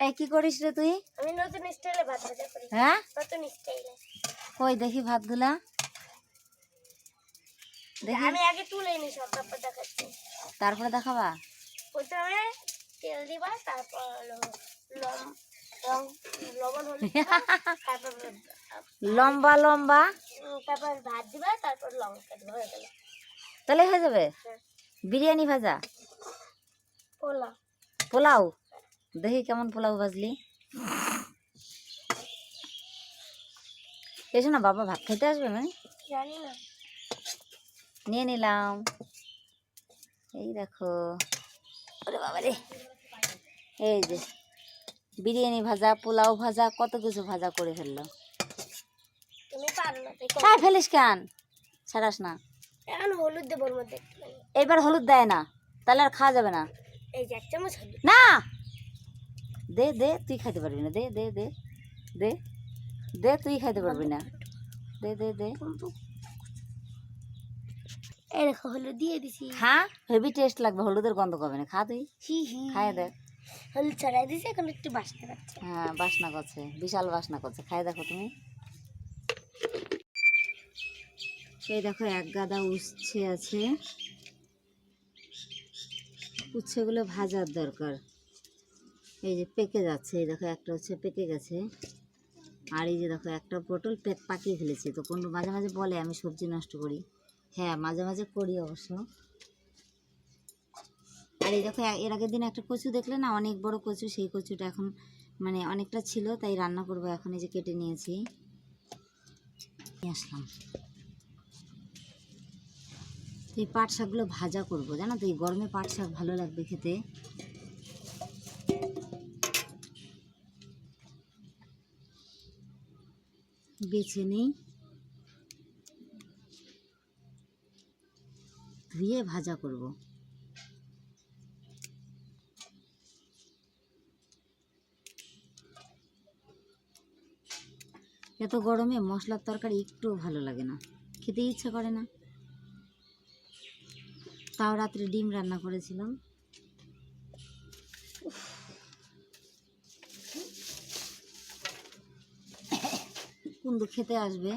এই কি করিস রে তুই? আমি নতুন স্টাইলে ভাত ভাজা করি। হ্যাঁ? নতুন স্টাইলে কই দেখি ভাতগুলা। দেখি। আমি আগে তুলে নি সব তারপর দেখাচ্ছি। তারপরে দেখাবা? প্রথমে তেল দিবা তারপর লম লবণ তারপর লম্বা লম্বা। তারপর ভাত দিবা তারপর লঙ্কা দিবা হয়ে গেল। তাহলে হয়ে যাবে? হ্যাঁ। বিরিয়ানি ভাজা? পোলা পোলাও? দেখি কেমন পোলাও ভাজলি। এসো না বাবা ভাত খেতে আসবে না জানি না নিয়ে নিলাম। এই দেখো। ওরে বাবা রে। এই যে বিরিয়ানি ভাজা পোলাও ভাজা কত কিছু ভাজা করে ফেলল। তাই হ্যাঁ ফেলিস কেন? ছাড়াস না। এখন হলুদ দেবো। এইবার হলুদ দেয় না তাহলে আর খাওয়া যাবে না। এই এক চামচ না! দে দে তুই খাইতে পারবি না। দে দে দে দে দে তুই খাইতে পারবি না। দে দে দে। দেখো হলুদ দিয়ে দিছি। খা। হেভি টেস্ট লাগবে হলুদের গন্ধ কবে না। খা তুই। হি হি। খাই দেখ হলুদ ছড়াই দিছি এখন একটু বাসতে পারছে। হ্যাঁ বাসনা করছে বিশাল বাসনা করছে। খাই দেখো তুমি। সেই দেখো এক গাদা উচ্ছে আছে। উচ্ছেগুলো ভাজার দরকার। এই যে পেকে যাচ্ছে, এই দেখো একটা হচ্ছে পেকে গেছে। আর এই যে দেখো একটা পটল পেক পাকিয়ে ফেলেছি। তো কোন মাঝে মাঝে বলে, আমি সবজি নষ্ট করি। হ্যাঁ মাঝে মাঝে করি অবশ্য। আর এই দেখো, এর আগের দিন একটা কচু দেখলে না, অনেক বড় কচু, সেই কচুটা এখন মানে অনেকটা ছিল, তাই রান্না করব এখন, এই যে কেটে নিয়েছি। নিয়ে আসলাম। এই পাট শাকগুলো ভাজা করব, জানো তো? এই গরমে পাট শাক ভালো লাগবে খেতে। বেছে নেই। ধুয়ে ভাজা করব। এত গরমে মশলার তরকারি একটুও ভালো লাগে না। খেতে ইচ্ছা করে না। তাও রাত্রে ডিম রান্না করেছিলাম। কুন্দু খেতে আসবে।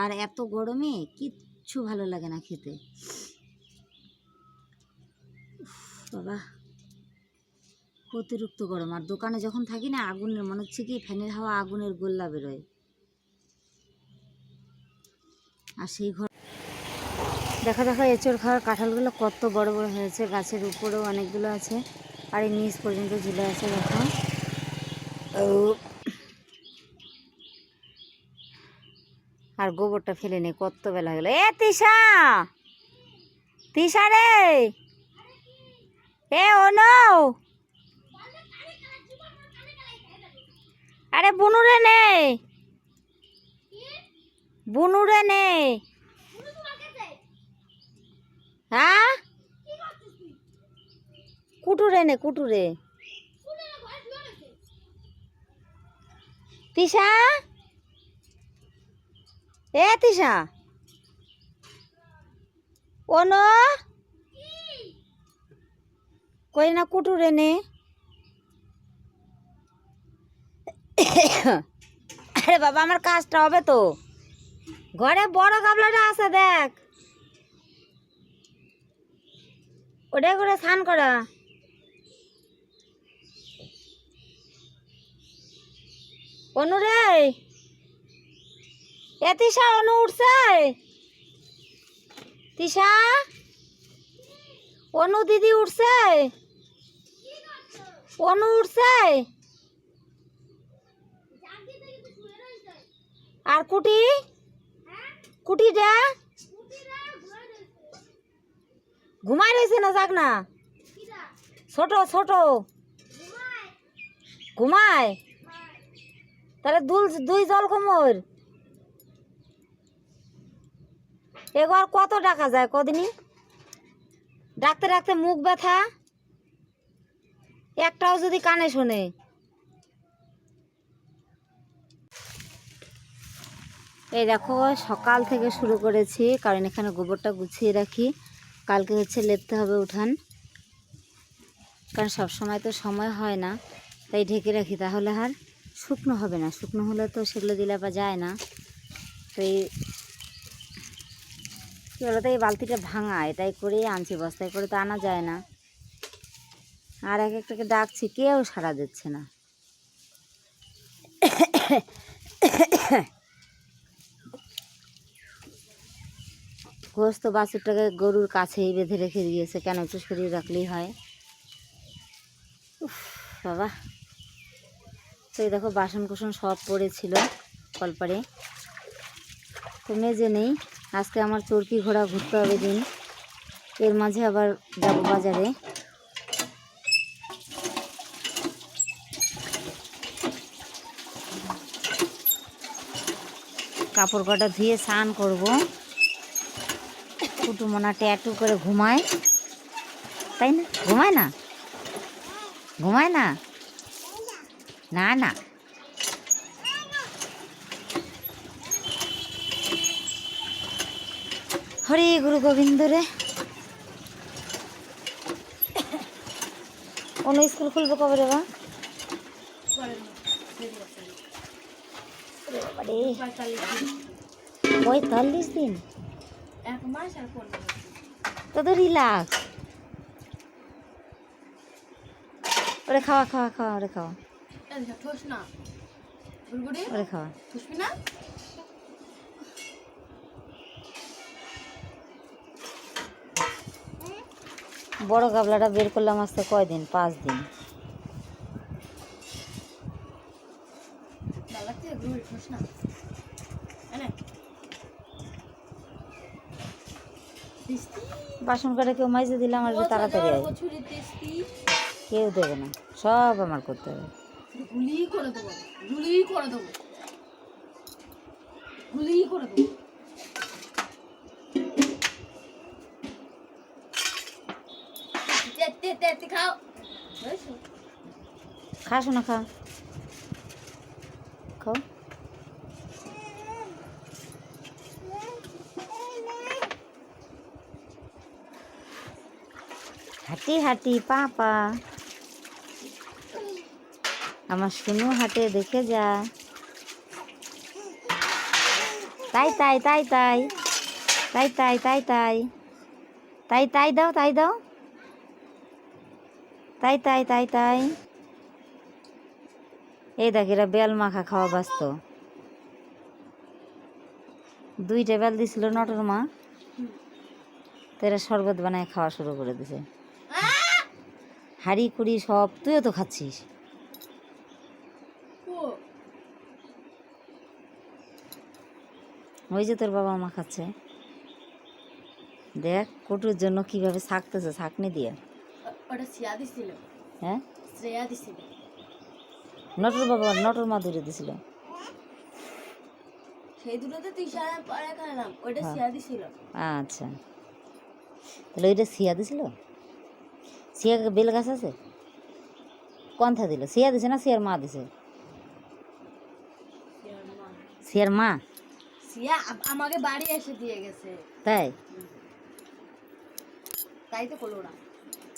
আর এত গরমে কিচ্ছু ভালো লাগে না খেতে। বাবা। অতিরিক্ত গরম। আর দোকানে যখন থাকি না, আগুনের, মনে হচ্ছে কি ফ্যানের হাওয়া আগুনের গোল্লা বেরোয়। আর সেই ঘর দেখা, দেখো এঁচড় খাওয়ার কাঁঠালগুলো কত বড় বড় হয়েছে। গাছের উপরেও অনেকগুলো আছে। আর এই নিচ পর্যন্ত ঝুলে আছে, দেখো। আর গোবরটা ফেলে নেই কত বেলা গেল। এ, তিশা! তিশা রে! এ ও আরে বুনুরে নে! বুনুরে নে! হ্যাঁ? কুটুরে নে কুটুরে তিশা! এ তিশা। ওনো কই না কুটুরে নে আরে বাবা, আমার কাজটা হবে তো। ঘরে বড় গাবলাটা আছে, দেখ। ওটাই করে স্নান করা। অনু রে। এ তিশা, অনু উঠছে। তিশা? অনু দিদি উঠছে। অনু উঠছে। আর কুটি? কুটিটা ঘুমাই রয়েছে না, যাক না। ছোট ছোট। ঘুমায়। তাহলে দুল দুই জল কোমর। এবার কত টাকা যায় কদিনই? ডাকতে ডাকতে মুখ ব্যথা। একটাও যদি কানে শোনে। এই দেখো, সকাল থেকে শুরু করেছি, কারণ এখানে গোবরটা গুছিয়ে রাখি। কালকে হচ্ছে লেপতে হবে উঠান। কারণ সব সময় তো সময় হয় না, তাই ঢেকে রাখি। তাহলে আর শুকনো হবে না। শুকনো হলে তো সেগুলো দিলে আবার যায় না। তো এই কী বলতো, এই বালতিটা ভাঙা, এটাই করেই আনছি, বস্তায় করে তো আনা যায় না। আর এক একটাকে ডাকছি, কেউ সাড়া দিচ্ছে না। ঘোষ তো বাছুরটাকে গরুর কাছেই বেঁধে রেখে দিয়েছে, কেন একটু শরীর রাখলেই হয়? উফ, বাবা। তো এই দেখো বাসন কুসন সব পড়েছিল কলপারে তো মেজে নেই। আজকে আমার চরকি ঘোড়া ঘুরতে হবে দিন। এর মাঝে আবার যাব বাজারে। কাপড় কটা ধুয়ে স্নান করব। কুটুমনা ট্যাটু করে ঘুমায়। তাই না? ঘুমায় না? ঘুমায় না? না না। হরে গুরু গোবিন্দ রে অন্য স্কুল খুলবো কবে রে বা? পঁয়তাল্লিশ দিন? এক মাস আর তো তো রিল্যাক্স ওরে খাওয়া খাওয়া খাওয়া ওরে খাওয়া। ওরে খাওয়া। বড় গাবলাটা বের করলাম আজকে কয়দিন? পাঁচ দিন। বাসন কাটা কেউ মাইজে আর একটু তাড়াতাড়ি কেউ দেবে না। সব আমার করতে হবে। করে দেবো। করে দেবো। করে দেবো। খাও। বুঝেছ? খাস না খা খাও। হাঁটি হাঁটি, পা পা। আমার শুনু হাটে, দেখে যা। তাই তাই তাই তাই। তাই তাই তাই তাই। তাই তাই দাও তাই দাও। তাই তাই তাই তাই। এই দেখ, এরা বেল মাখা খাওয়া ব্যস্ত। দুইটা বেল দিছিল নটর মা। তো এরা শরবত বানায় খাওয়া শুরু করে দিছে। হাড়ি কুড়ি সব, তুইও তো খাচ্ছিস। ওই যে তোর বাবা মা খাচ্ছে। দেখ, কটুর জন্য কীভাবে ছাকতেছে ছাকনি দিয়ে। ওটা শ্রেয়া দিছিল। হ্যাঁ? শ্রেয়া দিছিল। নটর বাবা নটর দিছিল। সেই দুটোতে তুই সারা পরে খাইলাম ওটা হ্যাঁ। শ্রেয়া দিছিল। আচ্ছা। তাহলে ওইটা সিয়া দিছিল? সিয়া বেল গাছ আছে? কোনথা দিল। সিয়া দিছে না সিয়ার মা দিছে? শ্রেয়ার মা। শ্রেয়া আমাকে বাড়ি এসে দিয়ে গেছে। তাই? তাই তো করল ওরা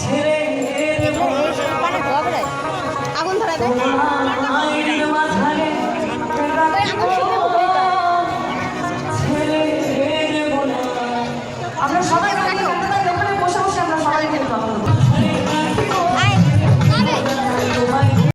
ছেড়ে ধরা ধরাবে